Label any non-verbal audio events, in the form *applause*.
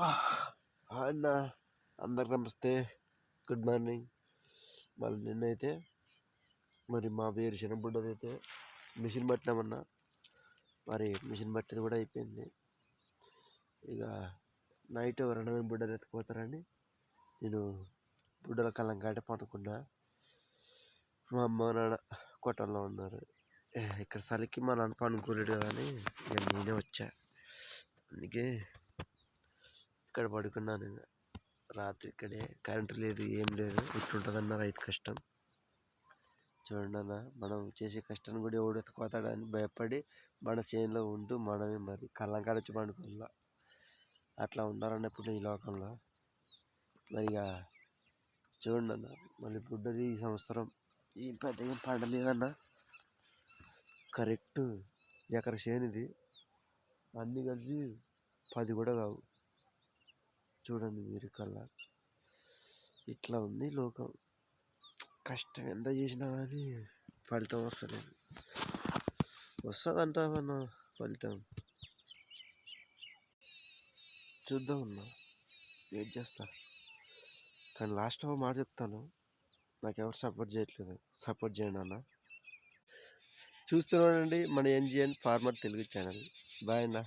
*sighs* అన్న అందరికి నమస్తే. గుడ్ మార్నింగ్ మళ్ళీ నిన్నైతే మరి మా వేరుశెనగ అయితే మిషన్ పట్టినామన్నా. మరి మిషన్ పట్టేది కూడా అయిపోయింది. ఇక నైట్ రెండు బుడ్డలు ఎత్తుకుపోతారని నేను బుడ్డల కళ్ళం కాటే పడుకున్నా. మా అమ్మ నాన్న కొట్టంలో ఉన్నారు. ఏ, ఇక్కడ సలికి మా నాన్న పనుకోలేడు కదా అని నేను నేనే వచ్చా. అందుకే ఇక్కడ పడుకున్నాను. రాత్రి ఇక్కడే. కరెంటు లేదు ఏం లేదు. ఇట్లుంటుందన్న రైతు కష్టం. చూడండి అన్న మనం చేసే కష్టాన్ని కూడా ఎవడు ఎత్తుకోతాడని భయపడి మన చేనులో ఉంటూ మనమే మరి కళ్ళంకాడ వచ్చి పండుకోవాల? అట్లా ఉండాలన్నప్పుడు ఈ లోకంలో. మరి ఇక చూడండి అన్న మళ్ళీ బుడ్డది ఈ సంవత్సరం. ఈ పెద్దగా పండలేదన్న. కరెక్ట్ ఎకర చేను ఇది అన్నీ కలిసి పది కూడా కావు. చూడండి మీరు కల్లా ఇట్లా ఉంది లోకం. కష్టం ఎంత చేసినా కానీ ఫలితం వస్తలేదు. వస్తుందంటావన్న ఫలితం? చూద్దాం అన్న. వెయిట్ చేస్తా. కానీ లాస్ట్ ఒక మాట చెప్తాను. నాకు ఎవరు సపోర్ట్ చేయట్లేదు. సపోర్ట్ చేయండి అన్న. చూస్తున్నానండి మన N G N farmer Telugu channel. Bye అన్న.